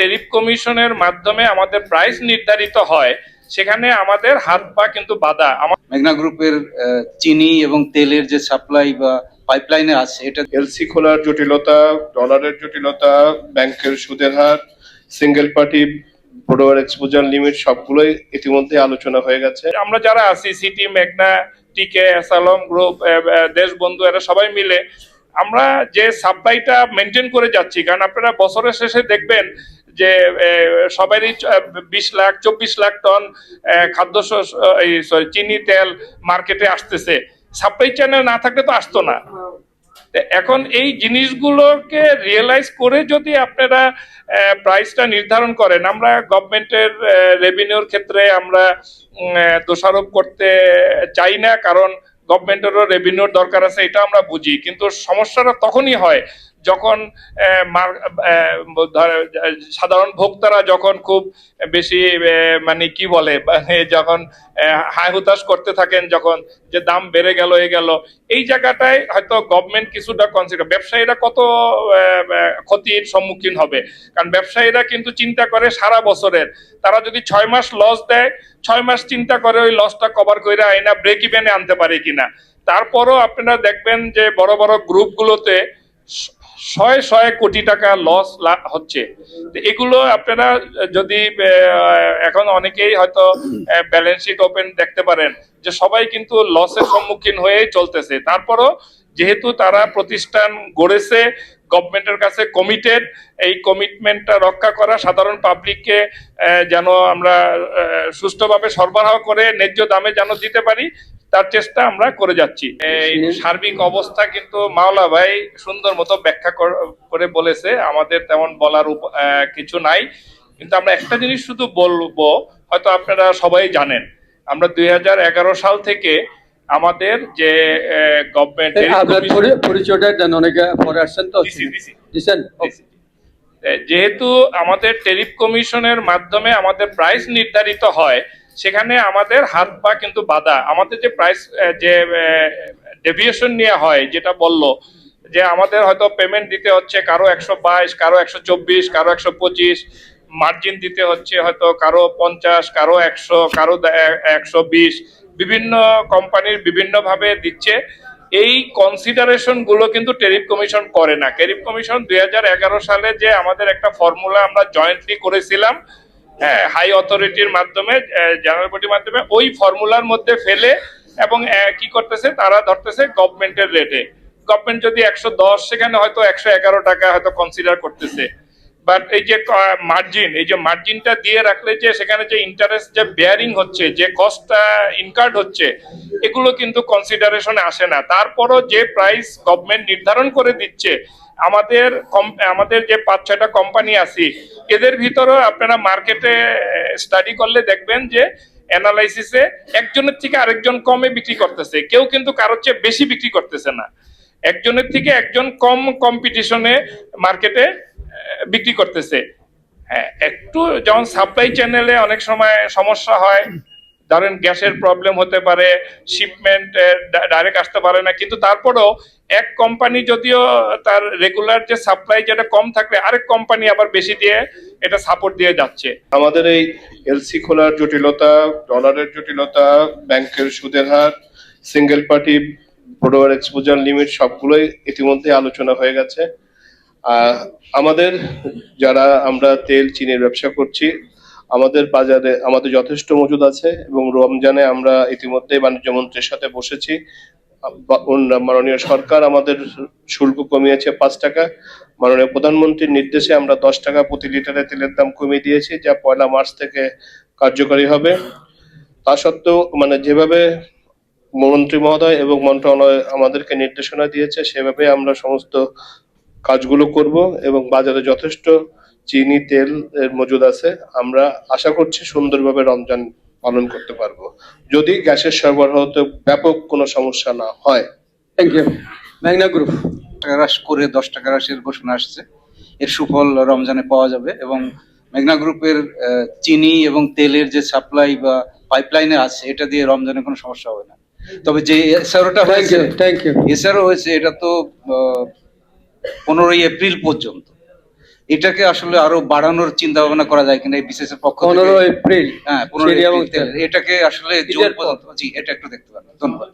Tariff কমিশনের মাধ্যমে আমাদের প্রাইস নির্ধারিত হয় সেখানে আমাদের হাত পা কিন্তু বাধা। মেঘনা গ্রুপের চিনি এবং তেলের যে সাপ্লাই বা পাইপলাইনে আছে এটা এলসি খোলার জটিলতা ডলারের জটিলতা ব্যাংকের সুদের হার single party borrower exposure limit সবগুলোই ইতিমধ্যে আলোচনা হয়ে গেছে। আমরা যারা আছি সিটি মেঘনা টিকে অ্যাসালম গ্রুপ দেশবন্ধু এরা সবাই মিলে আমরা যে সাপ্লাইটা মেনটেন করে যাচ্ছি কারণ আপনারা বছরের শেষে দেখবেন যে সবারই বিশ লাখ চব্বিশ লাখ টন খাদ্য sorry, চিনি তেল মার্কেটে আসতেছে। সাপ্লাই চ্যানেল না থাকলে তো আসতো না। এখন এই জিনিসগুলোকে রিয়েলাইজ করে যদি আপনারা প্রাইসটা নির্ধারণ করেন আমরা গভর্নমেন্টের রেভিনিউর ক্ষেত্রে আমরা দোষারোপ করতে চাই না কারণ গভর্নমেন্টেরও রেভিনিউর দরকার আছে এটা আমরা বুঝি। কিন্তু সমস্যাটা তখনই হয় যখন সাধারণ ভোক্তারা যখন খুব বেশি মানে কি বলে মানে যখন হাই হুতাশ করতে থাকেন, যখন যে দাম বেড়ে গেল, এ গেল, এই জায়গাটায় হয়তো গভর্নমেন্ট কিছুটা কনসিডার ব্যবসায়ীরা কত ক্ষতির সম্মুখীন হবে। কারণ ব্যবসায়ীরা কিন্তু চিন্তা করে সারা বছরের। তারা যদি ছয় মাস লস দেয়, ছয় মাস চিন্তা করে ওই লসটা কভার করে আইনা ব্রেক ইভেনে আনতে পারে কিনা। তারপরও আপনারা দেখবেন যে বড় বড় গ্রুপগুলোতে শয়ে শয়ে কোটি টাকা লস হচ্ছে। এগুলো আপনারা যদি এখন অনেকেই হয়তো ব্যালেন্স শিট ওপেন দেখতে পারেন যে সবাই কিন্তু লসের সম্মুখীন হয়েই চলতেছে। তারপরও যেহেতু তারা প্রতিষ্ঠান গড়েছে গভর্নমেন্টের কাছে কমিটেড এই কমিটমেন্টটা রক্ষা করা সাধারণ পাবলিককে যেন আমরা সুষ্ঠুভাবে সরবরাহ করে, ন্যায্য দামে যেন দিতে পারি তার চেষ্টা আমরা করে যাচ্ছি। এই সার্বিক অবস্থা কিন্তু মাওলা ভাই সুন্দর মতো ব্যাখ্যা করে বলেছে। আমাদের তেমন বলার কিছু নাই। কিন্তু আমরা একটা জিনিস শুধু বলব হয়তো আপনারা সবাই জানেন। আমরা দুই হাজার এগারো সাল থেকে আমাদের যে গভর্নমেন্ট পরিচয়টা দেন অনেকে পরে আসছেন তো? যেহেতু আমাদের টেরিফ কমিশনের মাধ্যমে আমাদের প্রাইস নির্ধারিত হয় সেখানে আমাদের হাত পা কিন্তু বাধা। আমাদের যে প্রাইস যে ডেভিয়েশন নিয়ে হয়, যেটা বলল, যে আমাদের হয়তো পেমেন্ট দিতে হচ্ছে কারও একশো বাইশ, কারও একশো চব্বিশ, কারও একশো পঁচিশ মার্জিন দিতে হচ্ছে হয়তো কারও পঞ্চাশ, কারও একশো কারও একশো বিশ, বিভিন্ন কোম্পানির বিভিন্নভাবে দিচ্ছে। এই কনসিডারেশনগুলো কিন্তু টেরিফ কমিশন করে না। টেরিফ কমিশন দুই হাজার এগারো সালে যে আমাদের একটা ফর্মুলা আমরা জয়েন্টলি করেছিলাম হাই অথরিটির মাধ্যমে জেনারেল বডির মাধ্যমে ওই ফর্মুলার মধ্যে ফেলে এবং কি করতেছে, তারা ধরতেছে গভর্নমেন্টের রেটে গভর্নমেন্ট যদি একশো দশ, সেখানে হয়তো একশো এগারো টাকা হয়তো কনসিডার করতেছে। বাট এই যে মার্জিন এই যে মার্জিনটা দিয়ে রাখলে যে সেখানে যে ইন্টারেস্ট যে বেয়ারিং হচ্ছে, যে কস্টটা ইনকার্ড হচ্ছে, এগুলো কিন্তু কনসিডারেশনে আসে না। তারপরও যে প্রাইস গভর্নমেন্ট নির্ধারণ করে দিচ্ছে আমাদের আমাদের যে পাঁচ ছয়টা কোম্পানি আছে, এদের ভিতরেও আপনারা মার্কেটে স্টাডি করলে দেখবেন যে অ্যানালাইসিসে একজনের থেকে আরেকজন কমে বিক্রি করতেছে। কেউ কিন্তু কারোর চেয়ে বেশি বিক্রি করতেছে না। একজনের থেকে একজন কম কম্পিটিশনে মার্কেটে বিক্রি করতেছে। হ্যাঁ একটু যেমন সাপ্লাই চ্যানেলে অনেক সময় সমস্যা হয় ধরেন গ্যাসের প্রবলেম হতে পারে শিপমেন্ট ডাইরেক্ট আসতে পারে না, কিন্তু তারপরেও এক কোম্পানি যদিও তার রেগুলার যে সাপ্লাই যেটা কম থাকলে আরেক কোম্পানি আবার বেশি দিয়ে এটা সাপোর্ট দিয়ে যাচ্ছে। আমাদের এই এলসি খোলার জটিলতা ডলারের জটিলতা ব্যাংকের সুদের হার single party borrower exposure limit সবগুলোই ইতিমধ্যে আলোচনা হয়ে গেছে। আমাদের যারা আমরা তেল, চিনির ব্যবসা করছি আমাদের বাজারে আমাদের যথেষ্ট মজুদ আছে এবং রমজানে আমরা ইতিমধ্যে বাণিজ্য মন্ত্রীর সাথে বসেছি। মাননীয় সরকার আমাদের শুল্ক কমিয়েছে পাঁচ টাকা। মাননীয় প্রধানমন্ত্রীর নির্দেশে আমরা দশ টাকা প্রতি লিটারে তেলের দাম কমিয়ে দিয়েছি, যা পয়লা মার্চ থেকে কার্যকরী হবে। তা সত্ত্বেও মানে যেভাবে মন্ত্রী মহোদয় এবং মন্ত্রণালয় আমাদেরকে নির্দেশনা দিয়েছে, সেভাবে আমরা সমস্ত কাজগুলো করব এবং বাজারে যথেষ্ট চিনি তেল এর মজুদ আছে। আমরা আশা করছি সুন্দরভাবে রমজান পালন করতে পারব। যদি গ্যাসের সরবরাহতে ব্যাপক কোনো সমস্যা না হয়। থ্যাংক ইউ মেঘনা গ্রুপ হ্রাস করে দশ টাকা হ্রাসের ঘোষণা আসছে। এর সুফল রমজানে পাওয়া যাবে এবং মেঘনা গ্রুপের আহ, চিনি এবং তেলের যে সাপ্লাই বা পাইপলাইনে আছে এটা দিয়ে রমজানে কোনো সমস্যা হবে না। তবে যে এসআরওটা থ্যাংক হয়েছে ইউ থ্যাংক ইউ এছাড়াও হয়েছে এটা তো পনেরোই এপ্রিল পর্যন্ত এটাকে আসলে আরও বাড়ানোর চিন্তা ভাবনা করা যায় কিনা এই বিশেষের এর পক্ষ পনেরো এপ্রিল হ্যাঁ পনেরো। এটাকে আসলে জোর পর। পর্যন্ত জি এটা একটু দেখতে পারবেন ধন্যবাদ